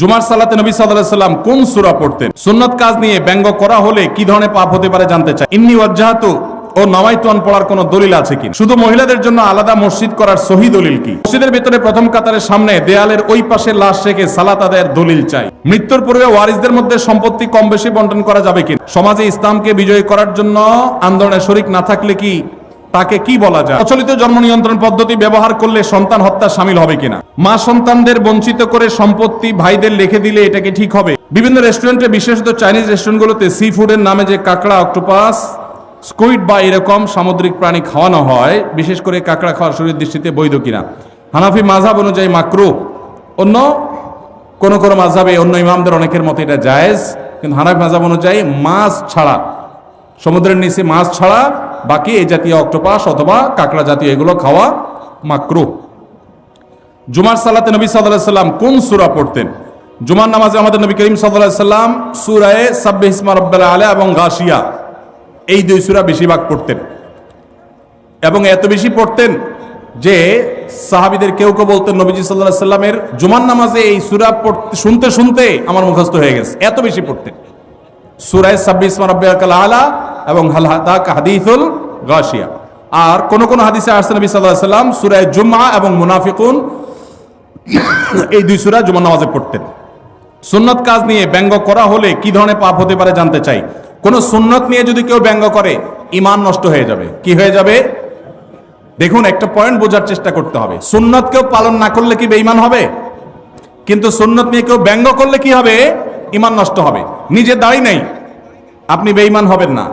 জুমার সালাতে নবী সাল্লাল্লাহু সাল্লাম কোন সূরা পড়তেন? সুন্নত কাজ নিয়ে ব্যঙ্গ করা হলে কি ধরনের পাপ হতে পারে জানতে চাই। ইন্নি ওয়াজ্জাহাতু ও নমাইতুয়ান পড়ার কোন দলিল আছে কি? শুধু মহিলাদের জন্য আলাদা মসজিদ করার সহি দলিল কি? মসজিদের ভিতরে প্রথম কাতারের সামনে দেয়ালের ওই পাশে লাশ রেখে সালাত আদায়ের দলিল চাই। মৃত্যুর পূর্বে ওয়ারিসদের মধ্যে সম্পত্তি কম বেশি বন্টন করা যাবে কি সমাজে ইসলামকে বিজয়ী করার জন্য আন্দোলনে শরিক না থাকলে কি তাকে কি বলা যায়? প্রচলিত জন্ম নিয়ন্ত্রণ পদ্ধতি ব্যবহার করলে সন্তান হত্যা সামিল হবে কিনা? মা সন্তানদের বঞ্চিত করে সম্পত্তি ভাইদের লিখে দিলে এটা কি ঠিক হবে? বিভিন্ন রেস্টুরেন্টে, বিশেষত চাইনিজ রেস্টুরেন্টগুলোতে সি ফুডের নামে যে কাঁকড়া, অক্টোপাস, স্কুইড বা এরকম সামুদ্রিক প্রাণী খাওয়ানো হয়, বিশেষ করে কাঁকড়া খাওয়ার শরীর দৃষ্টিতে বৈধ কিনা? হানাফি মাঝাব অনুযায়ী মাকরু। অন্য কোন কোন মাঝাবে অন্য ইমামদের অনেকের মতে এটা জায়েজ, কিন্তু হানাফি মাঝাব অনুযায়ী মাছ ছাড়া, সমুদ্রের নিচে মাছ ছাড়া বাকি এই জাতীয় অক্টোপাস অথবা কাঁকড়া জাতীয় এগুলো খাওয়া মাকরু। জুমার সালাতে নবী সাল্লাহ সাল্লাম কোন সূরা পড়তেন? জুমার নামাজে আমাদের নবী করিম সাল্লাহ সাল্লাম সুরায়ে সাব্বে ইসমা রব্বাল আলা এবং গাশিয়া এই দুই সূরা বেশিরভাগ পড়তেন। এবং এত বেশি পড়তেন যে সাহাবিদের কেউ কেউ বলতেন, নবীজি সাল্লাহ সাল্লামের জুমার নামাজে এই সুরা পড়তে, শুনতে শুনতে আমার মুখস্থ হয়ে গেছে। এত বেশি পড়তেন। সুরায় সাব্বিস মারাব্বিয়াকাল আলা এবং হালহাদা হাদিসুল গাশিয়া। আর কোন কোন হাদিসে আসছে নবী আলাইহি সাল্লাম সূরায় জুম্মা এবং মুনাফিকুন এই দুই সূরা জুমার নামাজে পড়তেন। সুন্নত কাজ নিয়ে ব্যঙ্গ করা হলে কি ধরনের পাপ হতে পারে জানতে চাই। কোন সুন্নত নিয়ে যদি কেউ ব্যঙ্গ করে ইমান নষ্ট হয়ে যাবে। কি হয়ে যাবে? দেখুন, একটা পয়েন্ট বোঝার চেষ্টা করতে হবে। সুন্নত কেউ পালন না করলে কি বেঈমান হবে? কিন্তু সুন্নত নিয়ে কেউ ব্যঙ্গ করলে কি হবে? ইমান নষ্ট হবে। নিজের দাড়ি নেই। আপনি বেঈমান হবেন না।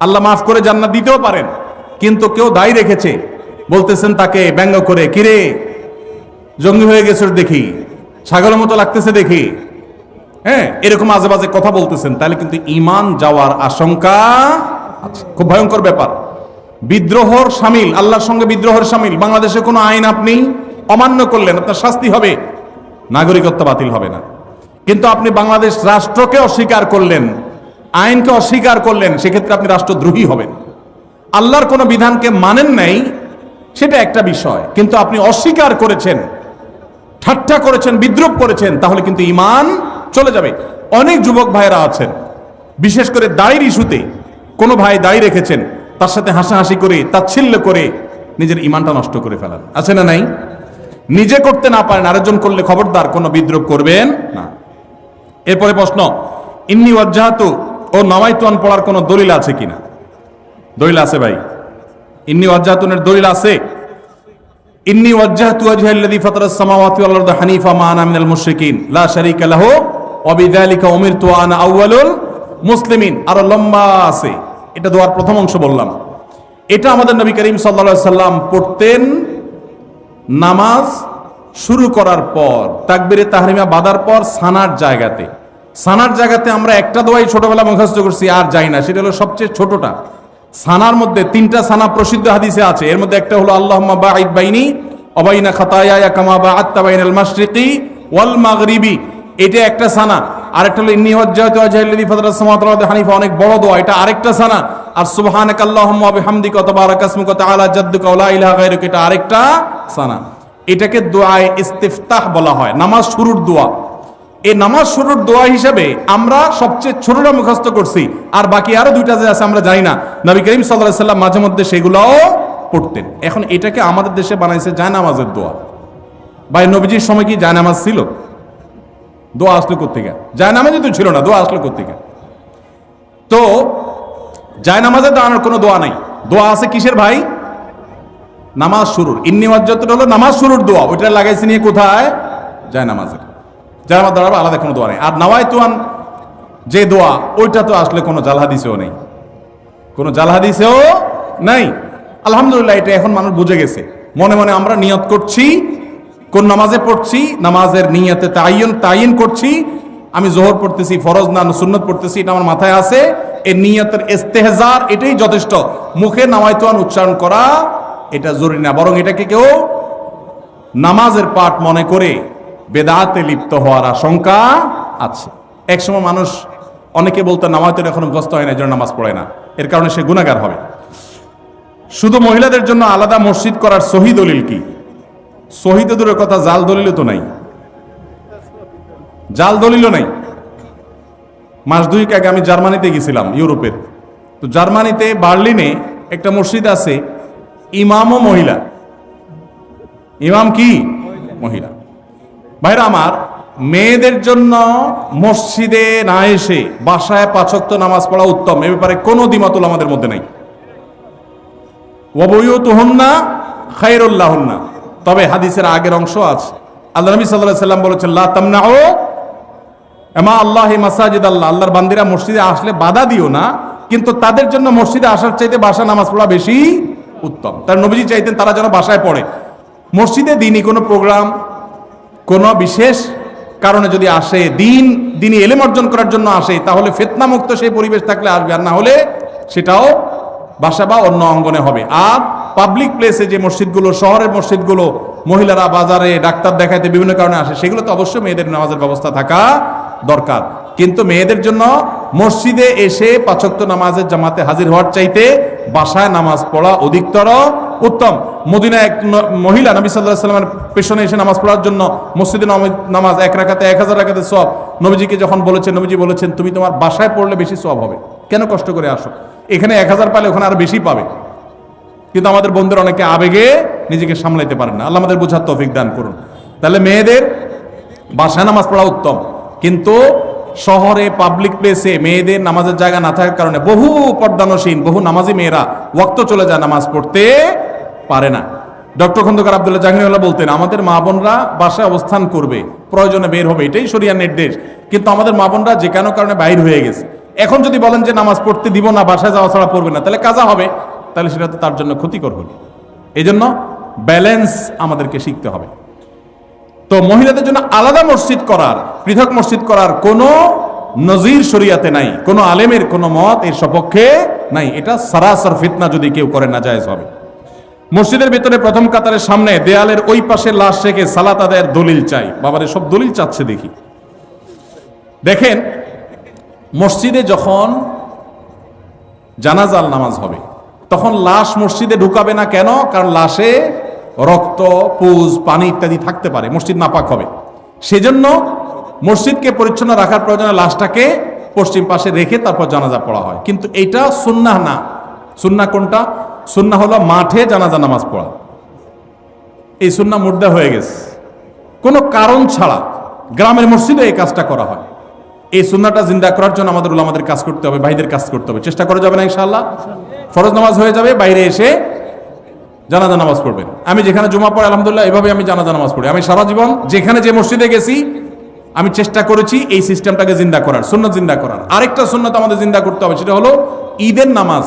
আল্লাহ মাফ করে জান্নাত দিতেও পারেন। কিন্তু কেউ দায়ী রেখেছে। বলতেছেন তাকে, ব্যঙ্গ করে, কিরে, জঙ্গি হয়ে গেছে দেখি। ছাগলের মতো লাগতেছে দেখি। হ্যাঁ এরকম আজে বাজে কথা বলতেছেন। তাহলে কিন্তু ইমান যাওয়ার আশঙ্কা খুব ভয়ঙ্কর ব্যাপার। বিদ্রোহর সামিল, আল্লাহর সঙ্গে বিদ্রোহর সামিল। বাংলাদেশে কোনো আইন আপনি অমান্য করলেন, আপনার শাস্তি হবে। নাগরিকত্ব বাতিল হবে না। কিন্তু আপনি বাংলাদেশ রাষ্ট্রকে অস্বীকার করলেন। আইনকে অস্বীকার করলেন, সেক্ষেত্রে আপনি রাষ্ট্রদ্রোহী হবেন। আল্লাহর কোনো বিধানকে মানেন নাই, সেটা একটা বিষয়। কিন্তু আপনি অস্বীকার করেছেন, ঠাট্টা করেছেন বিদ্রুপ করেছেন, তাহলে কিন্তু ইমান চলে যাবে। অনেক যুবক ভাইরা আছেন, বিশেষ করে দায়ের ইস্যুতে কোনো ভাই দায়ী রেখেছেন, তার সাথে হাসাহাসি করে, তাচ্ছিল্য করে নিজের ইমানটা নষ্ট করে ফেলান। আছে না নাই? নিজে করতে না পারেন, আরেকজন করলে খবরদার, কোনো বিদ্রুপ করবেন না। এরপরে প্রশ্ন, ইন্নি ওয়াজ্জাহাতু ও নমাইতুয়ান পড়ার কোনো দলিল আছে কিনা? দলিল আছে ভাই। ইন্নি ওয়াজ্জাহাতুনের দলিল আছে। ইন্নি ওয়াজ্জাহতু ওয়াজহা আল্লাযী ফাতারাস সামাওয়াতি ওয়াল আরদা হানিফা মা আনা মিনাল মুশরিকিন। লা শারীকা লাহু ওয়া বিযালিকা উমিরতু আনা আউয়ালুল মুসলিমিন। আরও লম্বা আছে। এটা দোয়ার প্রথম অংশ বললাম। এটা আমাদের নবী করিম আলাইহি সাল্লাম পড়তেন নামাজ শুরু করার পর, তাকবিরে তাহরিমা বাদার পর, সানার জায়গাতে। সানার জায়গাতে আমরা একটা দোয়াই ছোটবেলা মুখস্থ করছি, আর যাই না, সেটা হলো সবচেয়ে ছোটটা। সানার মধ্যে তিনটা সানা প্রসিদ্ধ হাদিসে আছে। এর মধ্যে একটা হলো, আল্লাহুম্মা বাঈদ বাইনি অবাইনা খাতায়া কামা বাআত্তা বাইনাল মাশরিকি ওয়াল মাগরিবি। এটা একটা সানা। আরেকটা হলো, ইন্নী ওয়াজহাল্লাযী ফাতারাস সামাওয়াতি হানিফা। অনেক বড় দোয়া। এটা আরেকটা সানা। আর সুবহানাকা আল্লাহুম্মা বিহামদিকা ওয়া তাবারাকা ইসমুকা তাআলা জাদ্দুকা ওয়া লা ইলাহা গায়রুকা। এটা আরেকটা সানা। এটাকে দোয়ায়ে ইস্তিফতাহ বলা হয়, নামাজ শুরুর দোয়া। এই নামাজ শুরুর দোয়া হিসাবে আমরা সবচেয়ে ছোটটা মুখস্থ করছি, আর বাকি আরও দুইটা যে আছে আমরা জানি না। নবী করিম সাল্লাহ সাল্লাম মাঝে মধ্যে সেগুলাও পড়তেন। এখন এটাকে আমাদের দেশে বানাইছে জায়নামাজের দোয়া। এই নবীজির সময় কি জায়নামাজ ছিল? দোয়া আসলো কোথেকে জায়নামাজই তো ছিল না, দোয়া আসলো কোথেকে তো জায়নামাজে দাঁড়ানোর কোনো দোয়া নাই। দোয়া আছে কিসের ভাই? নামাজ শুরুর। ইন্নি হলো নামাজ শুরুর দোয়া, ওইটা লাগাইছে নিয়ে কোথায়? জায়নামাজের। যার আমার দাঁড়াবে আলাদা কোনো দোয়া নেই। আর নাওয়াই তুয়ান যে দোয়া, ওইটা তো আসলে কোনো জাল হাদিসেও নেই। কোনো জাল হাদিসেও নাই। আলহামদুলিল্লাহ, এটা এখন মানুষ বুঝে গেছে। মনে মনে আমরা নিয়ত করছি, কোন নামাজে পড়ছি, নামাজের নিয়তে তাইন তাইন করছি, আমি জোহর পড়তেছি, ফরজ না সুন্নত পড়তেছি, এটা আমার মাথায় আছে। এই নিয়তের ইস্তেহজার, এটাই যথেষ্ট। মুখে নামাইতুয়ান উচ্চারণ করা, এটা জরুরি না। বরং এটাকে কেউ নামাজের পাঠ মনে করে বেদাতে লিপ্ত হওয়ার আশঙ্কা আছে। একসময় মানুষ অনেকে বলতো, নামাজ তো এখনও গ্রস্ত হয় না এই জন্য নামাজ পড়ে না। এর কারণে সে গুণাগার হবে। শুধু মহিলাদের জন্য আলাদা মসজিদ করার সহি দলিল কি? সহিতে দূরের কথা, জাল দলিল তো নাই। জাল দলিলও নাই। মাস দুইক আগে আমি জার্মানিতে গেছিলাম, ইউরোপের। তো জার্মানিতে, বার্লিনে একটা মসজিদ আছে, ইমামও মহিলা। ইমাম কি? মহিলা। ভাইরা আমার, মেয়েদের জন্য মসজিদে না এসে বাসায় পাঁচক্ত নামাজ পড়া উত্তম, এ ব্যাপারে কোনো দ্বিমতুল আমাদের মধ্যে নাই। ওবইউতুহুন্না খায়রুল্লাহুন্না। তবে হাদিসের আগের অংশ আছে। আল্লাহ নবী আলাইহি সাল্লাম বলেছেন, লা তামনাউ এমা আল্লাহ মাসাজিদ আল্লাহ আল্লাহর বান্দিরা মসজিদে আসলে বাধা দিও না, কিন্তু তাদের জন্য মসজিদে আসার চাইতে বাসা নামাজ পড়া বেশি উত্তম। তার নবীজি চাইতেন তারা যেন বাসায় পড়ে। মসজিদে দিনই কোনো প্রোগ্রাম কোনো বিশেষ কারণে যদি আসে দিন, দিনই এলেম অর্জন করার জন্য আসে, তাহলে ফেতনামুক্ত সেই পরিবেশ থাকলে আসবে। আর না হলে সেটাও বাসা বা অন্য অঙ্গনে হবে। আর পাবলিক প্লেসে যে মসজিদগুলো, শহরের মসজিদগুলো, মহিলারা বাজারে ডাক্তার দেখাইতে বিভিন্ন কারণে আসে, সেগুলো তো অবশ্যই মেয়েদের নামাজের ব্যবস্থা থাকা দরকার। কিন্তু মেয়েদের জন্য মসজিদে এসে পাচক্ত নামাজের জামাতে হাজির হওয়ার চাইতে বাসায় নামাজ পড়া অধিকতর উত্তম। মদিনা এক মহিলা নবী সাল্লাহ সাল্লামের পেছনে এসে নামাজ পড়ার জন্য মসজিদে নাম- নামাজ এক রাখাতে এক হাজার রাখাতে সব নবীজিকে যখন বলেছেন, নবীজি বলেছেন, তুমি তোমার বাসায় পড়লে বেশি সব হবে। কেন কষ্ট করে আসো? এখানে এক হাজার পালে ওখানে আর বেশি পাবে। কিন্তু আমাদের বন্ধুরা অনেকে আবেগে নিজেকে সামলাইতে পারেন না। আল্লাহ আমাদের বোঝার তৌফিক দান করুন। তাহলে মেয়েদের বাসায় নামাজ পড়া উত্তম। কিন্তু শহরে পাবলিক প্লেসে মেয়েদের নামাজের জায়গা না থাকার কারণে বহু পর্দানসীন, বহু নামাজি মেয়েরা ওয়াক্ত চলে যায় নামাজ পড়তে পারে না। ডক্টর খন্দকার আবদুল্লাহ জাহাঙ্গীরুল্লাহ বলতেন, আমাদের মা বোনরা বাসায় অবস্থান করবে, প্রয়োজনে বের হবে। এটাই শরিয়ার নির্দেশ। কিন্তু আমাদের মা বোনরা যে কোনো কারণে বাইর হয়ে গেছে। এখন যদি বলেন যে নামাজ পড়তে দিব না, বাসায় যাওয়া ছাড়া পড়বে না, তাহলে কাজা হবে? তাহলে সেটা তো তার জন্য ক্ষতিকর হলো। এই জন্য ব্যালেন্স আমাদেরকে শিখতে হবে। তো মহিলাদের জন্য আলাদা মসজিদ করার, পৃথক মসজিদ করার কোনো নজির শরিয়াতে নাই, কোনো আলেমের কোনো মত এর সপক্ষে নাই। এটা সারাসর ফিতনা যদি কেউ করে না জায়েজ হবে। মসজিদের ভিতরে প্রথম কাতারের সামনে দেয়ালের ওই পাশে লাশ রেখে সালাত আদায়ের দলিল চাই। বাবারে, সব দলিল চাচ্ছে দেখি। দেখেন, মসজিদে যখন জানাজাল নামাজ হবে, তখন লাশ মসজিদে ঢুকাবে না কেন? কারণ লাশে রক্ত, পুজ, পানি ইত্যাদি থাকতে পারে, মসজিদ নাপাক হবে। সেজন্য মসজিদকে পরিচ্ছন্ন রাখার প্রয়োজনে লাশটাকে পশ্চিম পাশে রেখে তারপর জানাজা পড়া হয়। কিন্তু এটা সুন্নাহ না। সুন্না কোনটা? সুন্নাহ হলো মাঠে জানাজা নামাজ পড়া। এই সুন্না মুর্দা হয়ে গেছে। কোনো কারণ ছাড়া গ্রামের মসজিদে এই কাজটা করা হয়। এই সুন্নাটা জিন্দা করার জন্য আমাদের আমাদের কাজ করতে হবে, ভাইদের কাজ করতে হবে। চেষ্টা করা যাবে না ইনশাআল্লাহ। ফরজ নামাজ হয়ে যাবে, বাইরে এসে জানাজা নামাজ পড়বেন। আমি যেখানে জমা পড়ে আলহামদুলিল্লাহ এভাবে আমি জানাজা নামাজ পড়ি। আমি সারা জীবন যেখানে যে মসজিদে গেছি, আমি চেষ্টা করেছি এই সিস্টেমটাকে জিন্দা করার, সুন্নত জিন্দা করার। আরেকটা সুন্নত আমাদের জিন্দা করতে হবে, সেটা হলো ঈদের নামাজ।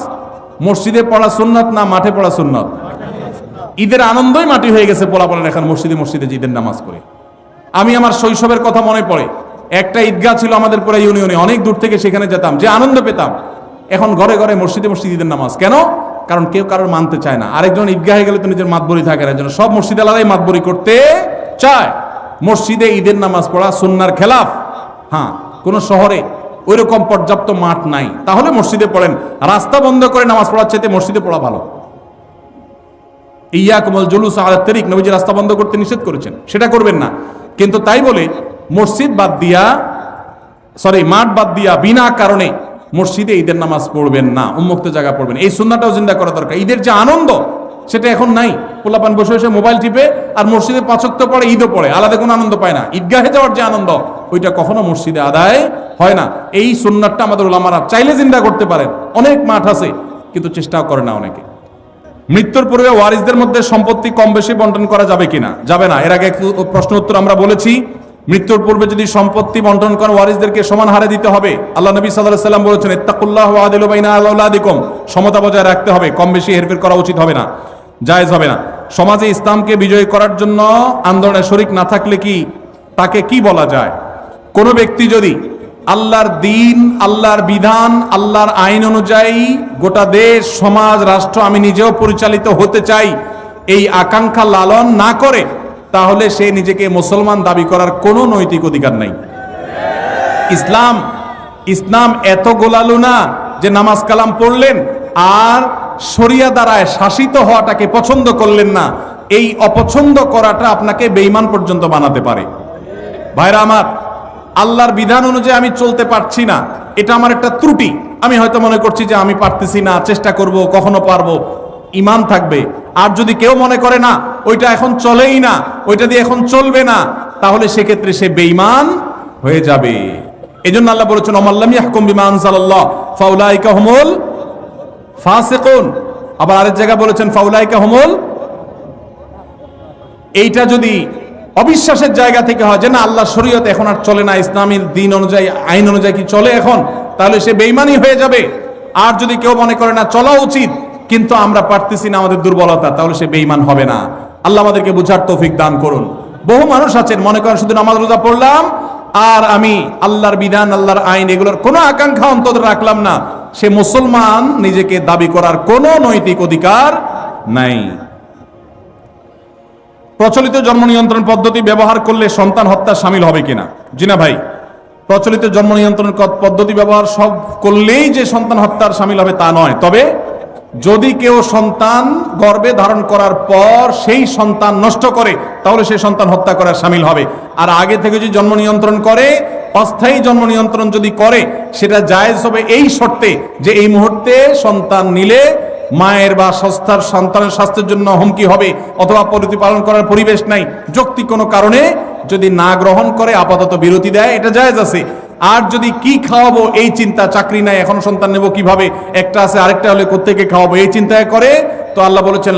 মসজিদে পড়া সুন্নত না মাঠে পড়া সুন্নত? ঈদের আনন্দই মাটি হয়ে গেছে পোলা বলেন এখন মসজিদে মসজিদে ঈদের নামাজ করে আমি আমার শৈশবের কথা মনে পড়ে। একটা ঈদগাহ ছিল আমাদের পুরো ইউনিয়নে, অনেক দূর থেকে সেখানে যেতাম, যে আনন্দ পেতাম। এখন ঘরে ঘরে মসজিদে মসজিদ ঈদের নামাজ। কেন? কারণ কেউ কারোর মানতে চায় না। আরেকজন ঈদগাহে গেলে তো নিজের মাতবরি থাকে না সব মসজিদ আলাদাই মাতবরি করতে চায়। মসজিদে ঈদের নামাজ পড়া সুন্নার খেলাফ। হ্যাঁ কোন শহরে ওইরকম পর্যাপ্ত মাঠ নাই। তাহলে মসজিদে পড়েন। রাস্তা বন্ধ করে নামাজ পড়ার চাইতে মসজিদে পড়া ভালো। ইয়া কমল জুলুস আল তারিক, নবীজি রাস্তা বন্ধ করতে নিষেধ করেছেন। সেটা করবেন না। কিন্তু তাই বলে, মসজিদ বাদ দিয়া সরি মাঠ বাদ দিয়া বিনা কারণে মসজিদে ঈদের নামাজ পড়বেন না, উন্মুক্ত জায়গা পড়বেন এই সুন্নাটাও জিন্দা করা দরকার। ঈদের যে আনন্দ, সেটা এখন নাই। পোলাপান বসে বসে মোবাইল টিপে আর মসজিদে পাঁচক্ত পড়ে ঈদও পড়ে, আলাদা কোনো আনন্দ পায় না। ঈদগাহে যাওয়ার যে আনন্দ, ওইটা কখনো মসজিদে আদায় হয় না। এই সুন্নাতটা আমাদের ওলামারা চাইলে জিন্দা করতে পারেন। অনেক মাঠ আছে, কিন্তু চেষ্টাও করে না অনেকে। মৃত্যুর পূর্বে ওয়ারিসদের মধ্যে সম্পত্তি কম বেশি বন্টন করা যাবে কিনা? যাবে না। এর আগে প্রশ্ন উত্তর আমরা বলেছি। মৃত্যুর পূর্বে যদি সম্পত্তি বন্টন করেন, ওয়ারিসদেরকে সমান হারে দিতে হবে। আল্লাহ নবী সাল্লাহ সাল্লাম বলেছেন, ইত্তাকুল্লাহ আদিল বাইনা আল্লাদিকুম সমতা বজায় রাখতে হবে কম বেশি হেরফের করা উচিত হবে না, জায়েজ হবে না। সমাজে ইসলামকে বিজয় করার জন্য আন্দোলনে শরিক না থাকলে কি তাকে কি বলা যায়? কোন ব্যক্তি যদি আল্লাহর দিন, আল্লাহর বিধান, আল্লাহর আইন অনুযায়ী গোটা দেশ, সমাজ, রাষ্ট্র আমি নিজেও পরিচালিত হতে চাই, এই আকাঙ্ক্ষা লালন না করে তাহলে সে নিজেকে মুসলমান দাবি করার কোনো নৈতিক অধিকার নাই। ইসলাম ইসলাম এত গোলালু না যে নামাজ কালাম পড়লেন আর শরিয়া দ্বারায় শাসিত হওয়াটাকে পছন্দ করলেন না। এই অপছন্দ করাটা আপনাকে বেইমান পর্যন্ত বানাতে পারে। ভাইরা আমার, আল্লাহর বিধান অনুযায়ী আমি চলতে পারছি না। এটা আমার একটা ত্রুটি। আমি হয়তো মনে করছি যে আমি পারতেছি না, চেষ্টা করব, কখনো পারব। ইমান থাকবে। আর যদি কেউ মনে করে না, ওইটা এখন চলেই না, ওইটা দিয়ে এখন চলবে না, তাহলে সেক্ষেত্রে সে বেঈমান হয়ে যাবে। এজন্য আল্লাহ বলেছেন অমাল্লাম ইয়াহকুম বিমা আনজালাল্লাহ, ফাউলাইকা হুমুল ফাসিকুন। আবার আরেক জায়গায় বলেছেন, ফাউলাইকা হুমুল। এইটা যদি অবিশ্বাসের জায়গা থেকে হয় যে না, আল্লাহ শরীয়ত এখন আর চলে না, ইসলামের দিন অনুযায়ী, আইন অনুযায়ী কি চলে এখন, তাহলে সে বেইমানি হয়ে যাবে। আর যদি কেউ মনে করে না, চলা উচিত। কিন্তু আমরা পারতেছি না আমাদের দুর্বলতা, তাহলে সে বেইমান হবে না। আল্লাহ আমাদেরকে বুঝার তৌফিক দান করুন। বহু মানুষ আছেন, মনে করেন শুধু নামাজ রোজা পড়লাম, আর আমি আল্লাহর বিধান, আল্লাহর আইন এগুলোর কোনো আকাঙ্ক্ষা অন্তত রাখলাম না। সে মুসলমান, নিজেকে দাবি করার কোনো নৈতিক অধিকার নাই। প্রচলিত জন্ম নিয়ন্ত্রণ পদ্ধতি ব্যবহার করলে সন্তান হত্যা সামিল হবে কিনা? জিনা ভাই। প্রচলিত জন্ম নিয়ন্ত্রণ পদ্ধতি ব্যবহার সব করলেই যে সন্তান হত্যার সামিল হবে তা নয়। তবে যদি কেউ সন্তান গর্ভে ধারণ করার পর সেই সন্তান নষ্ট করে, তাহলে সেই সন্তান হত্যা করার সামিল হবে। আর আগে থেকে যদি জন্ম নিয়ন্ত্রণ করে, অস্থায়ী জন্ম নিয়ন্ত্রণ যদি করে, সেটা জায়েজ হবে এই শর্তে যে এই মুহূর্তে সন্তান নিলে মায়ের বা সংস্থার সন্তানের স্বাস্থ্যের জন্য হুমকি হবে অথবা প্রতিপালন করার পরিবেশ নাই। যৌক্তিক কোনো কারণে যদি না গ্রহণ করে, আপাতত বিরতি দেয়, এটা জায়েজ আছে। আর যদি কি খাওয়াবো এই চিন্তা, চাকরি নাই, এখন সন্তান নেব কীভাবে? একটা আছে, আরেকটা হলে কোত্থেকে খাওয়াবো? এই চিন্তায় করে তো আল্লাহ বলেছেন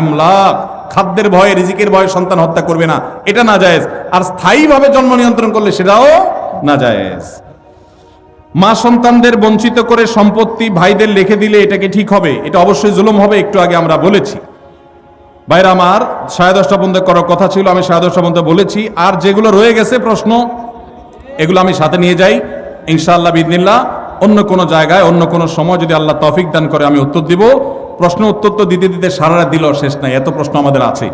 ইমলাক। খাদ্যের ভয়ে, রিজিকের ভয়ে সন্তান হত্যা করবে না। এটা না জায়েজ আর স্থায়ীভাবে জন্ম নিয়ন্ত্রণ করলে সেটাও না জায়েজ মা সন্তানদের বঞ্চিত করে সম্পত্তি ভাইদের লিখে দিলে এটাকে ঠিক হবে। এটা অবশ্যই জুলুম হবে, একটু আগে আমরা বলেছি। বাইরে আমার, সাড়ে দশটা পর্যন্ত করার কথা ছিল, আমি সাড়ে দশটা পর্যন্ত বলেছি। আর যেগুলো রয়ে গেছে প্রশ্ন, এগুলো আমি সাথে নিয়ে যাই। ইনশাআল্লাহ বিদিনিল্লাহ অন্য কোনো জায়গায়, অন্য কোনো সময় যদি আল্লাহ তফিক দান করে, আমি উত্তর দিব। প্রশ্ন উত্তর তো দিতে দিতে সারা দিল শেষ নাই, এত প্রশ্ন আমাদের আছে।